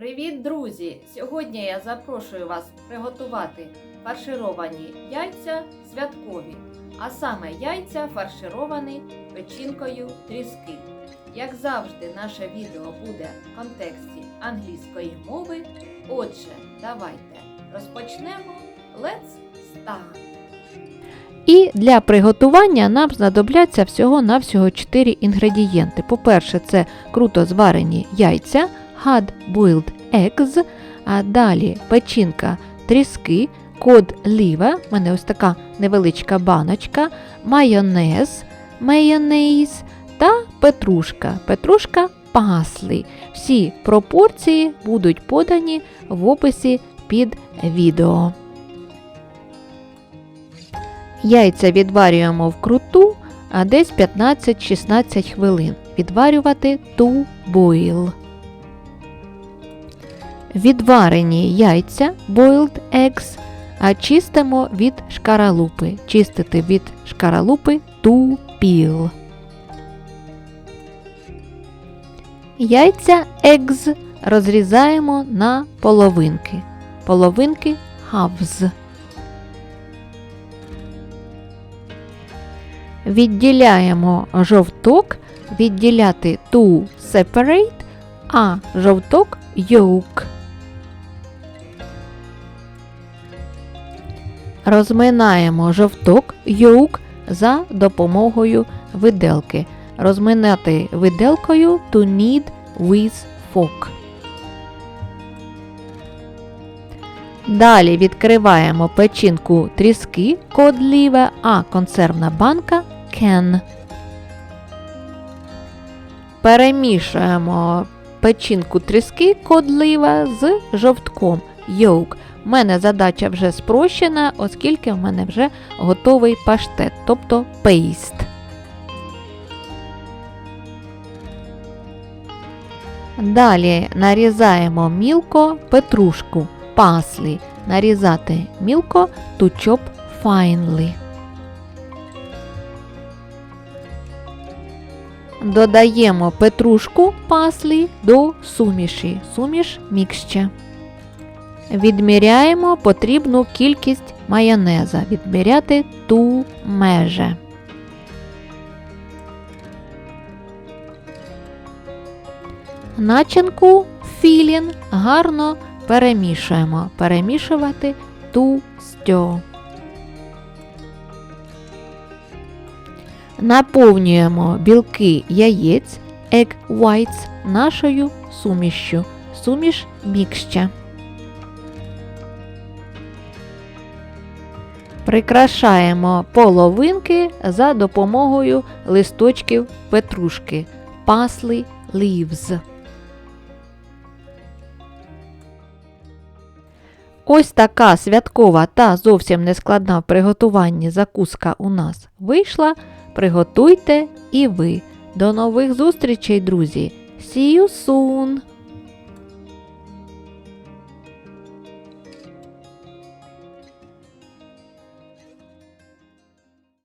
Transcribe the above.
Привіт, друзі! Сьогодні я запрошую вас приготувати фаршировані яйця святкові, а саме яйця фаршировані печінкою тріски. Як завжди, наше відео буде в контексті англійської мови. Отже, давайте розпочнемо. Let's start! І для приготування нам знадобляться всього-навсього 4 інгредієнти. По-перше, це круто зварені яйця, hard-boiled eggs, а далі печінка тріски, код ліва, в мене ось така невеличка баночка, майонез, майонез та петрушка. Петрушка пасли. Всі пропорції будуть подані в описі під відео. Яйця відварюємо вкруту, а десь 15-16 хвилин. Відварювати to boil. Відварені яйця boiled eggs, а чистимо від шкаралупи. Чистити від шкаралупи to peel. Яйця eggs розрізаємо на половинки. Половинки halves. Відділяємо жовток, відділяти to separate, а жовток yolk. Розминаємо жовток yolk за допомогою виделки. Розминати виделкою to knead with fork. Далі відкриваємо печінку тріски код ліве, а консервна банка can. Перемішуємо печінку тріски код ліве з жовтком yolk. У мене задача вже спрощена, оскільки в мене вже готовий паштет, тобто пейст. Далі нарізаємо мілко петрушку паслі. Нарізати мілко to chop finely. Додаємо петрушку паслі до суміші. Суміш мікще. Відміряємо потрібну кількість майонеза. Відміряти ту меже. Начинку філін гарно перемішуємо. Перемішувати ту стьо. Наповнюємо білки яєць egg whites нашою сумішшю. Суміш мікща. Прикрашаємо половинки за допомогою листочків петрушки. Parsley leaves. Ось така святкова та зовсім нескладна в приготуванні закуска у нас вийшла. Приготуйте і ви. До нових зустрічей, друзі! See you soon!